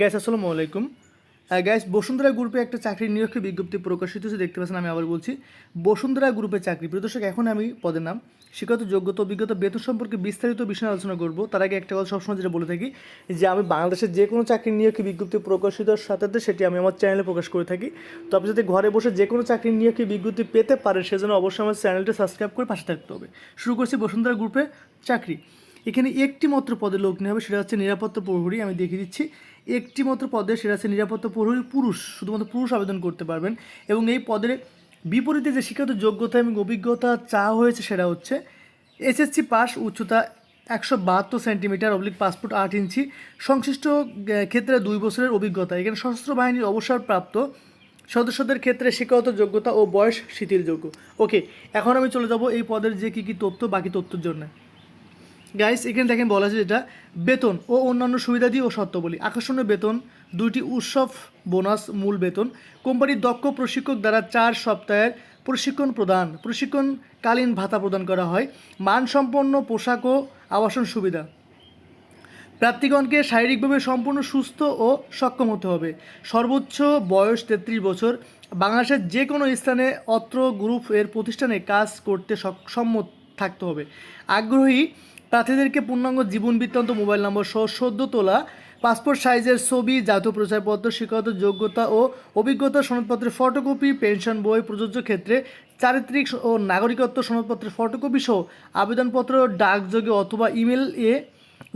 Gas আসসালামু আলাইকুম। Gas Bashundhara গ্রুপে একটা চাকরির নিয়োগের বিজ্ঞপ্তি প্রকাশিত হয়েছে, দেখতে পাচ্ছেন আমি আবার বলছি। বসুন্ধরা গ্রুপে চাকরি, প্রিয় দর্শক, এখন আমি পদের নাম, শিক্ষাগত যোগ্যতা, অভিজ্ঞতা, বেতন সম্পর্কে বিস্তারিত বিষয়ে আলোচনা করব। তার আগে একটা কথা সবসময় যেটা বলে থাকি, যে আমি বাংলাদেশের যে কোনো চাকরির নিয়োগের বিজ্ঞপ্তি প্রকাশিত সাথে সাথে সেটি আমি আমার চ্যানেলে প্রকাশ করে থাকি। তো আপনি যদি ঘরে বসে যে কোনো চাকরির নিয়োগের বিজ্ঞপ্তি পেতে পারেন, সেজন্য অবশ্যই আমার চ্যানেলটা সাবস্ক্রাইব করে পাশে থাকতে হবে। শুরু করছি বসুন্ধরা গ্রুপে চাকরি। এখানে একটি মাত্র পদে লোক নেওয়া হবে, সেটা হচ্ছে নিরাপত্তা প্রহরী। আমি দেখিয়ে দিচ্ছি, একটি মাত্র পদে সেটা হচ্ছে নিরাপত্তা প্রহরী পুরুষ, শুধুমাত্র পুরুষ আবেদন করতে পারবেন। এবং এই পদের বিপরীতে যে শিক্ষাগত যোগ্যতা এবং অভিজ্ঞতা চাওয়া হয়েছে, সেটা হচ্ছে এসএসসি পাস, উচ্চতা একশো বাহাত্তর সেন্টিমিটার, অবলিক পাসপোর্ট আট ইঞ্চি, সংশ্লিষ্ট ক্ষেত্রে দুই বছরের অভিজ্ঞতা। এখানে সশস্ত্র বাহিনীর অবসরপ্রাপ্ত সদস্যদের ক্ষেত্রে শিক্ষাগত যোগ্যতা ও বয়স শিথিলযোগ্য। ওকে, এখন আমি চলে যাব এই পদের যে কী কী তথ্য, বাকি তথ্যের জন্য। গাইস এখানে দেখেন বলা আছে যেটা, বেতন ও অন্যান্য সুবিধা সুবিধাদি ও শর্তাবলী আকর্ষণীয় বেতন, দুইটি উৎসব বোনাস মূল বেতন। কোম্পানির দক্ষ প্রশিক্ষক দ্বারা চার সপ্তাহের প্রশিক্ষণ প্রদান, প্রশিক্ষণকালীন ভাতা প্রদান করা হয়। মানসম্পন্ন পোশাক ও আবাসন সুবিধা। প্রার্থীগণকে শারীরিকভাবে সম্পূর্ণ সুস্থ ও সক্ষম হতে হবে। সর্বোচ্চ বয়স তেত্রিশ বছর। বাংলাদেশের যে কোনো স্থানে অত্র গ্রুপ এর প্রতিষ্ঠানে কাজ করতে সক- সম্মত থাকতে হবে। আগ্রহী প্রার্থীদেরকে পূর্ণাঙ্গ জীবন বৃত্তান্ত মোবাইল নম্বর সহ সদ্য তোলা পাসপোর্ট সাইজের ছবি, জাতীয় প্রচারপত্র শিক্ষাগত যোগ্যতা ও অভিজ্ঞতা সনদপত্রের ফটোকপি, পেনশন, বই, প্রযোজ্য ক্ষেত্রে চারিত্রিক ও নাগরিকত্ব সনদপত্রের ফটোকপি সহ আবেদনপত্র, ডাকযোগে অথবা ইমেল এ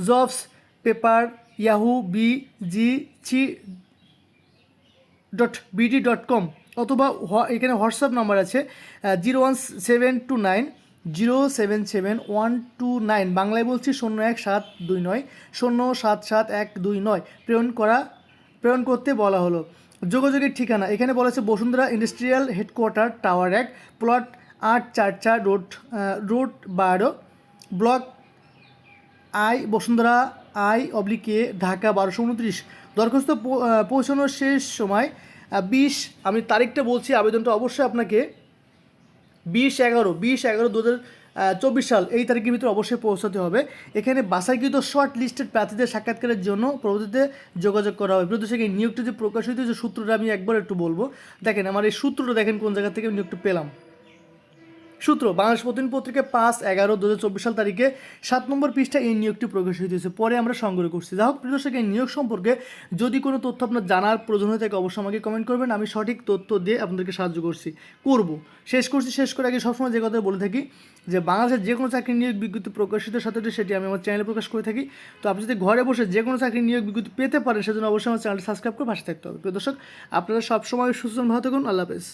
jobs paper, Yahoo B G C dot BD dot com অথবা এখানে হোয়াটসঅ্যাপ নাম্বার আছে zero one seven two nine zero seven seven one two nine. বাংলায় বলছি শূন্য এক সাত দুই নয়, শূন্য সাত সাত এক দুই নয়। প্রেরণ করা, প্রেরণ করতে বলা হলো। যোগাযোগের ঠিকানা, এখানে বলা আছে বসুন্ধরা ইন্ডাস্ট্রিয়াল হেডকোয়ার্টার, টাওয়ার এক, প্লট আট চার চার রোড রোড বারো, block I, Bashundhara I oblique A Dhaka বারোশো উনত্রিশ। দরখাস্ত পৌঁছানোর শেষ সময় বিশ। আমি তারিখটা বলছি, আবেদনটা অবশ্যই আপনাকে বিশ এগারো বিশ এগারো দু হাজার চব্বিশ সাল, এই তারিখের ভিতরে অবশ্যই পৌঁছাতে হবে। এখানে বাসাইকৃত শর্ট লিস্টেড প্রার্থীদের সাক্ষাৎকারের জন্য প্রভৃতিতে যোগাযোগ করা হবে। প্রতি এই নিয়োগটি যে প্রকাশিত যে সূত্রটা আমি একবার একটু বলব। দেখেন, আমার এই সূত্রটা দেখেন কোন জায়গা থেকে নিয়োগটা পেলাম। সূত্র বাংলাদেশ প্রতিদিন পত্রিকা পাঁচ এগারো দু হাজার চব্বিশ সাল তারিখে সাত নম্বর পৃষ্ঠা এই নিয়োগটি প্রকাশিত হয়েছে পরে আমরা সংগ্রহ করছি। যাই হোক প্রিয় দর্শক, এই নিয়োগ সম্পর্কে যদি কোনো তথ্য আপনার জানার প্রয়োজন হয়ে থাকে অবশ্যই আমাকে কমেন্ট করবেন। আমি সঠিক তথ্য দিয়ে আপনাদেরকে সাহায্য করছি করব। শেষ করছি শেষ করে আগে সবসময় যে কথা বলে থাকি যে বাংলাদেশের যে কোনো চাকরি নিয়োগ বিজ্ঞপ্তি প্রকাশিতের সাথে সাথে সেটি আমি আমার চ্যানেলে প্রকাশ করে থাকি। তো আপনি যদি ঘরে বসে যে কোনো চাকরি নিয়োগ বিজ্ঞপ্তি পেতে পারেন সেজন্য অবশ্যই আমার চ্যানেলটি সাবস্ক্রাইব করে পাশে থাকতে হবে। প্রিয় দর্শক আপনারা সবসময় সুস্থ ভালো থাকুন আল্লাহ হাফেজ।